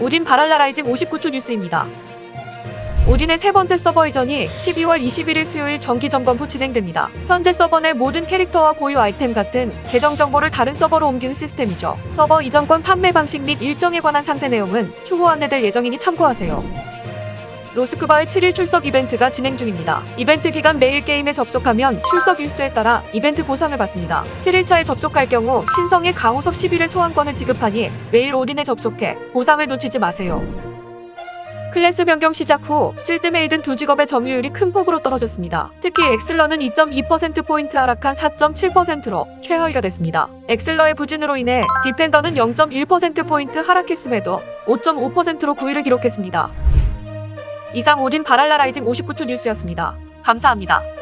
오딘 바랄라 라이징 59초 뉴스입니다. 오딘의 세 번째 서버 이전이 12월 21일 수요일 정기 점검 후 진행됩니다. 현재 서버 내 모든 캐릭터와 고유 아이템 같은 계정 정보를 다른 서버로 옮기는 시스템이죠. 서버 이전권 판매 방식 및 일정에 관한 상세 내용은 추후 안내될 예정이니 참고하세요. 로스크바의 7일 출석 이벤트가 진행 중입니다. 이벤트 기간 매일 게임에 접속하면 출석 일수에 따라 이벤트 보상을 받습니다. 7일차에 접속할 경우 신성의 가호석 11회 소환권을 지급하니 매일 오딘에 접속해 보상을 놓치지 마세요. 클래스 변경 시작 후 실드 메이든 두 직업의 점유율이 큰 폭으로 떨어졌습니다. 특히 엑슬러는 2.2%포인트 하락한 4.7%로 최하위가 됐습니다. 엑슬러의 부진으로 인해 디펜더는 0.1%포인트 하락했음에도 5.5%로 9위를 기록했습니다. 이상 오딘 바랄라 라이징 59투 뉴스였습니다. 감사합니다.